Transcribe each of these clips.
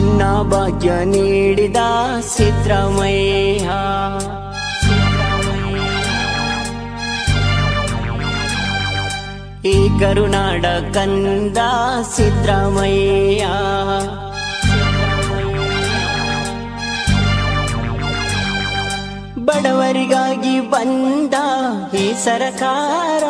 ಅನ್ನ ಭಾಗ್ಯ ನೀಡಿದ ಸಿದ್ರಮಯ್ಯ ಈ ಕರುನಾಡ ಕಂದ ಸಿದ್ರಮಯ್ಯ ಬಡವರಿಗಾಗಿ ಬಂದ ಈ ಸರಕಾರ.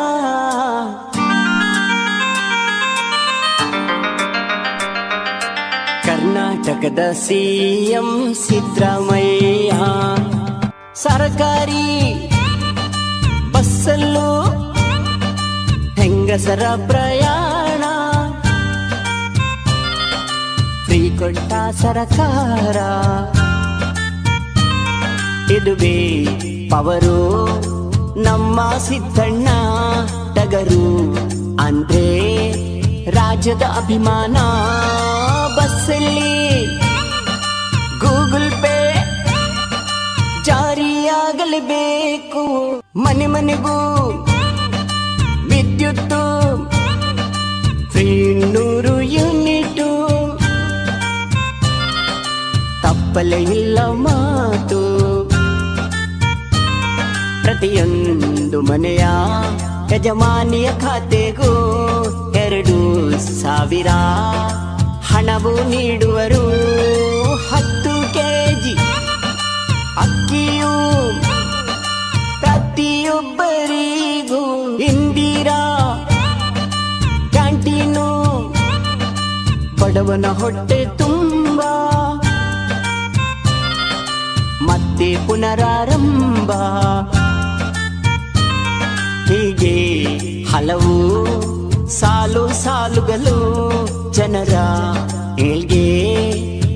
ಕರ್ನಾಟಕದ ಸಿಎಂ ಸಿದ್ರಾಮಯ್ಯ ಸರ್ಕಾರಿ ಬಸ್ಸಲ್ಲೂ ಹೆಂಗಸರ ಪ್ರಯಾಣ ಫ್ರೀ ಕೊಟ್ಟ ಸರಕಾರ ಇದುವೇ ಪವರು ನಮ್ಮ ಸಿದ್ದಣ್ಣ ಟಗರು ಅಂದ್ರೆ ರಾಜ್ಯದ ಅಭಿಮಾನ ಬಸ್ಸಲ್ಲಿ ಗೂಗಲ್ ಪೇ ಜಾರಿಯಾಗಲೇಬೇಕು. ಮನೆ ಮನೆಗೂ ವಿದ್ಯುತ್ತು ಫ್ರೀ ನೂರು ಯೂನಿಟು. ತಪ್ಪಲೆ ಇಲ್ಲ ಮಾತು. ಪ್ರತಿಯೊಂದು ಮನೆಯ ಯಜಮಾನಿಯ ಖಾತೆಗೂ ಎರಡು ಸಾವಿರ. ಹಣವು ನೀಡುವರು. ಹತ್ತು ಕೆಜಿ ಅಕ್ಕಿಯು ಪ್ರತಿಯೊಬ್ಬರಿಗೂ ಇಂದಿರಾ ಕ್ಯಾಂಟೀನು. ಬಡವನ ಹೊಟ್ಟೆ ತುಂಬ. ಮತ್ತೆ ಪುನರಾರಂಭ. ಹೀಗೆ ಹಲವು ಸಾಲು ಸಾಲುಗಳು ಜನರ ಏಳ್ಗೆ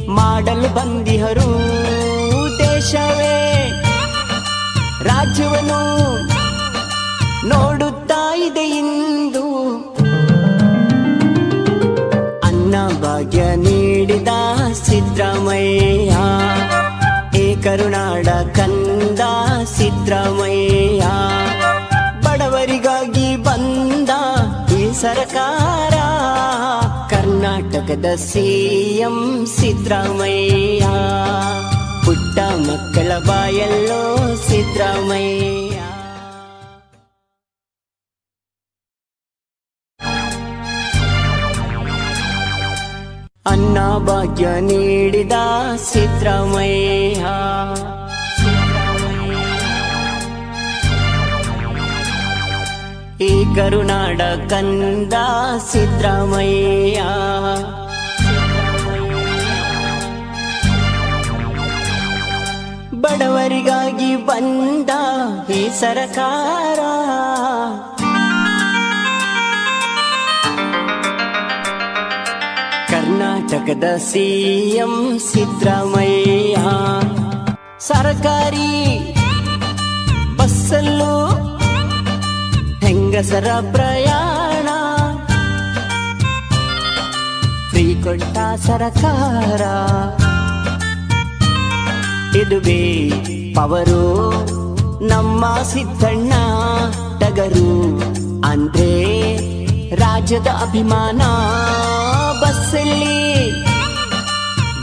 ಮಾಡಲು ಬಂದಿಹರು ದೇಶವೇ. ರಾಜ್ಯವನ್ನು ನೋಡುತ್ತಾ ಇದೆ ಇಂದು. ಅನ್ನ ಭಾಗ್ಯ ನೀಡಿದ ಸಿದ್ರಾಮಯ್ಯ ಏ ಕರುನಾಡ ಕಂದ ಸಿದ್ರಾಮಯ್ಯ. ಕರ್ನಾಟಕದ ಸಿಎಂ ಸಿದ್ರಾಮಯ್ಯ ಪುಟ್ಟ ಮಕ್ಕಳ ಬಾಯಲ್ಲೋ ಸಿದ್ರಾಮಯ್ಯ ಅನ್ನ ಭಾಗ್ಯ ನೀಡಿದ ಸಿದ್ರಾಮಯ್ಯ ಈ ಕರುನಾಡ ಕಂದ ಸಿದ್ರಾಮಯ್ಯ ಬಡವರಿಗಾಗಿ ಬಂದ ಈ ಸರಕಾರ. ಕರ್ನಾಟಕದ ಸಿಎಂ ಸಿದ್ದರಾಮಯ್ಯ ಸರಕಾರಿ ಬಸ್ಸಲ್ಲೂ ಹೆಂಗಸರ ಪ್ರಯಾಣ. ಫ್ರೀ ಕೊಟ್ಟ ಸರಕಾರ. ಇದುವೇ ಪವರು ನಮ್ಮ ಸಿದ್ದಣ್ಣ ಟಗರು. ಅಂದ್ರೆ ರಾಜ್ಯದ ಅಭಿಮಾನ ಬಸ್ಸಲ್ಲಿ.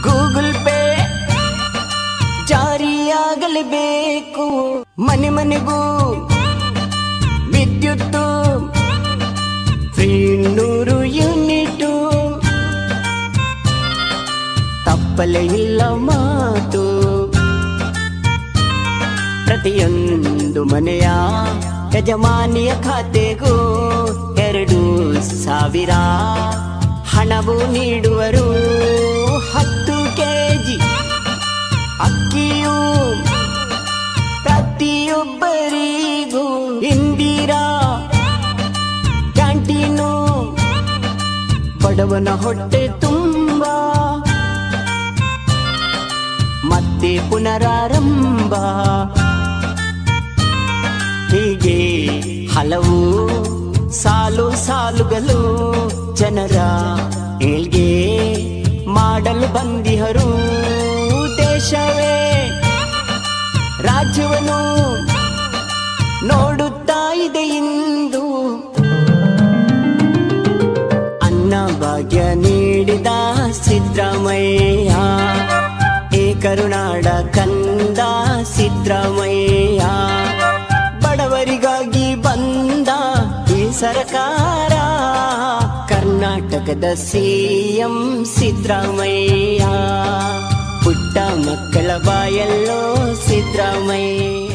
ಗೂಗಲ್ ಪೇ ಜಾರಿಯಾಗಲೇಬೇಕು. ಮನೆ ಮನೆಗೂ ಮನೆಯ ಯಜಮಾನಿಯ ಖಾತೆಗೂ ಎರಡು ಸಾವಿರ ಹಣವು ನೀಡುವರು. ಹತ್ತು ಕೆಜಿ ಅಕ್ಕಿಯು ಪ್ರತಿಯೊಬ್ಬರಿಗೂ ಇಂದಿರಾ ಕ್ಯಾಂಟೀನು. ಬಡವನ ಹೊಟ್ಟೆ ತುಂಬ, ಮತ್ತೆ ಪುನರಾರಂಭ. ಹೀಗೆ ಹಲವು ಸಾಲು ಸಾಲುಗಳು ಜನರ ಏಳ್ಗೆ ಮಾಡಲು ಬಂದಿಹರು ದೇಶವೇ. ರಾಜ್ಯವನ್ನು ನೋಡುತ್ತಾ ಇದೆ ಇಂದು. ಅನ್ನ ಭಾಗ್ಯ ನೀಡಿದ ಸಿದ್ರಾಮಯ್ಯ ಕರುನಾಡ ಕಂದ ಸಿದ್ದರಾಮಯ್ಯ ಜಗದ ಸಿಎಂ ಸಿದ್ದರಾಮಯ್ಯ ಪುಟ್ಟ ಮಕ್ಕಳ ಬಾಯಲ್ಲೋ ಸಿದ್ದರಾಮಯ್ಯ